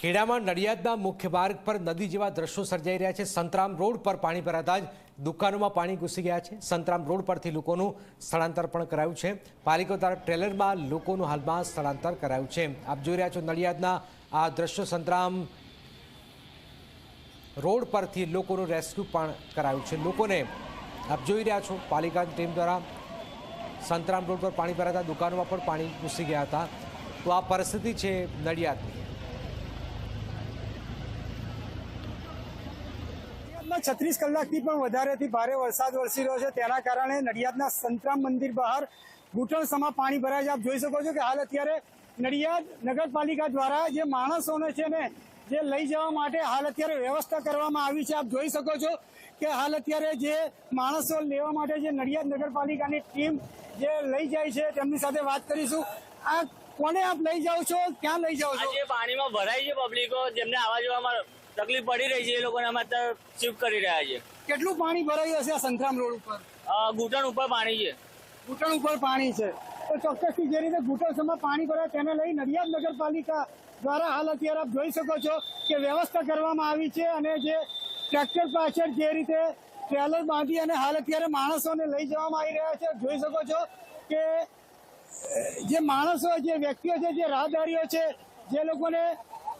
ખેડામાં નડિયાદના મુખ્ય માર્ગ પર નદી જેવા દ્રશ્યો સર્જાઈ રહ્યા છે. સંતરામ રોડ પર પાણી ભરાતા જ દુકાનોમાં પાણી ઘૂસી ગયા છે. સંતરામ રોડ પરથી લોકોનું સ્થળાંતર પણ કરાયું છે. પાલિકા દ્વારા ટ્રેલરમાં લોકોનું હાલમાં સ્થળાંતર કરાયું છે. આપ જોઈ રહ્યા છો નડિયાદના આ દ્રશ્યો સંતરામ રોડ પરથી લોકોનું રેસ્ક્યુ પણ કરાયું છે. લોકોને આપ જોઈ રહ્યા છો પાલિકાની ટીમ દ્વારા સંતરામ રોડ પર પાણી ભરાતા દુકાનોમાં પણ પાણી ઘૂસી ગયા હતા. તો આ પરિસ્થિતિ છે નડિયાદની. નડિયાદમાં છત્રીસ કલાકથી પણ વધારેથી ભારે વરસાદ વરસી રહ્યો છે. તેના કારણે નડિયાદના સંતરામ મંદિર બહાર ઘૂંટણસમાં પાણી ભરાય છે. આપ જોઈ શકો છો કે હાલ અત્યારે નડિયાદ નગરપાલિકા દ્વારા જે માણસોને છે ને જે લઈ જવા માટે હાલ અત્યારે વ્યવસ્થા કરવામાં આવી છે. આપ જોઈ શકો છો કે હાલ અત્યારે જે માણસો લેવા માટે જે નડિયાદ નગરપાલિકાની ટીમ જે લઈ જાય છે, તેમની સાથે વાત કરીશું. આ કોને આપ લઈ જાઓ છો? ક્યાં લઈ જાઓ છો? પાણીમાં ભરાય છે પબ્લિકો, જેમને આવવા જવામાં તકલીફ પડી રહી છે એ લોકોને અમે અત્યારે શિફ્ટ કરી રહ્યા છે કેટલું પાણી ભરાયું હશે આ સંતરામ રોડ ઉપર? ઘૂંટણ ઉપર પાણી છે. ઘૂંટણ ઉપર પાણી છે. તો ચોક્કસથી જે રીતે ઘૂંટણસમાં પાણી ભરાય તેને લઈ નડિયાદ નગરપાલિકા દ્વારા હાલ અત્યારે આપ જોઈ શકો છો કે વ્યવસ્થા કરવામાં આવી છે અને જે ટ્રેક્ટર પાછળ જે રીતે ટ્રેલર બાંધી અને હાલ અત્યારે માણસોને લઈ જવામાં આવી રહ્યા છે. જોઈ શકો છો કે જે માણસો જે વ્યક્તિઓ છે જે રાહદારીઓ છે જે લોકોને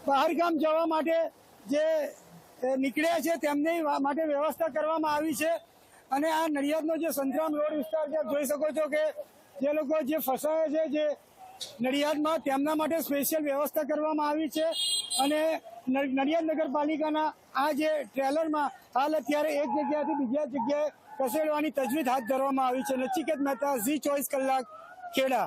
બહાર ગામ જવા માટે જે નીકળ્યા છે તેમની માટે વ્યવસ્થા કરવામાં આવી છે. અને આ નડિયાદનો જે સંતરામ રોડ વિસ્તાર છે, આપ જોઈ શકો છો કે જે લોકો જે ફસાયા છે, જે નડિયાદમાં તેમના માટે સ્પેશિયલ વ્યવસ્થા કરવામાં આવી છે. અને નડિયાદ નગરપાલિકાના આ જે ટ્રેલરમાં હાલ અત્યારે એક જગ્યાથી બીજા જગ્યાએ ખસેડવાની તજવીજ હાથ ધરવામાં આવી છે. નચિકેત મહેતા, ઝી ચોવીસ કલાક, ખેડા.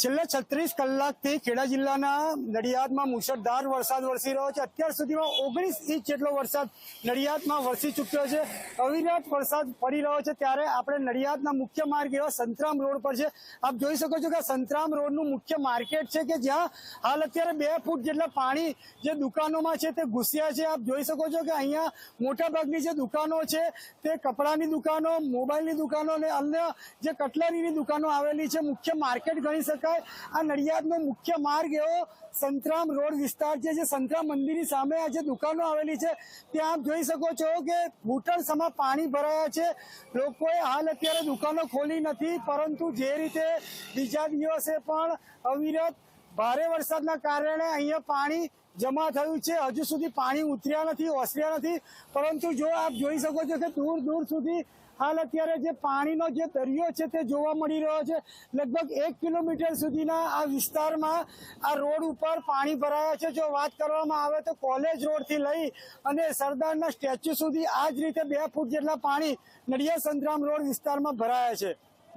છેલ્લા છત્રીસ કલાકથી ખેડા જિલ્લાના નડિયાદમાં મુશળધાર વરસાદ વરસી રહ્યો છે. અત્યાર સુધીમાં ઓગણીસ ઇંચ જેટલો વરસાદ નડિયાદમાં વરસી ચૂક્યો છે. અવિરત વરસાદ પડી રહ્યો છે ત્યારે આપણે નડિયાદના મુખ્ય માર્ગ એવા સંતરામ રોડ પર છે. આપ જોઈ શકો છો કે સંતરામ રોડનું મુખ્ય માર્કેટ છે કે જ્યાં હાલ અત્યારે બે ફૂટ જેટલા પાણી જે દુકાનોમાં છે તે ઘૂસ્યા છે. આપ જોઈ શકો છો કે અહીંયા મોટાભાગની જે દુકાનો છે તે કપડાની દુકાનો, મોબાઈલની દુકાનો અને અન્ય જે કટલરીની દુકાનો આવેલી છે. મુખ્ય માર્કેટ ગણી શકાય આ નડિયાદનો મુખ્ય માર્ગ એવો સંતરામ રોડ વિસ્તાર છે, જે સંતરામ મંદિરની સામે આ જે દુકાનો આવેલી છે, ત્યાં આપ જોઈ શકો છો કે ઘૂંટણ સમા પાણી ભરાયા છે. લોકોએ હાલ અત્યારે દુકાનો ખોલી નથી, પરંતુ જે રીતે બીજા દિવસે પણ અવિરત ભારે વરસાદના કારણે અહીંયા પાણી જમા થયું છે. હજુ સુધી પાણી ઉતર્યા નથી, ઓસર્યા નથી. પરંતુ જો આપ જોઈ શકો છો કે દૂર દૂર સુધી હાલ અત્યારે જે પાણીનો જે દરિયો છે તે જોવા મળી રહ્યો છે. લગભગ એક કિલોમીટર સુધીના આ વિસ્તારમાં આ રોડ ઉપર પાણી ભરાયા છે. જો વાત કરવામાં આવે તો કોલેજ રોડથી લઈ અને સરદારના સ્ટેચ્યુ સુધી આ જ રીતે બે ફૂટ જેટલા પાણી નડિયા સંતરામ રોડ વિસ્તારમાં ભરાયા છે.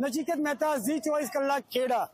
નજીક જ મહેતા ઝી ચોવીસ કલાક ખેડા.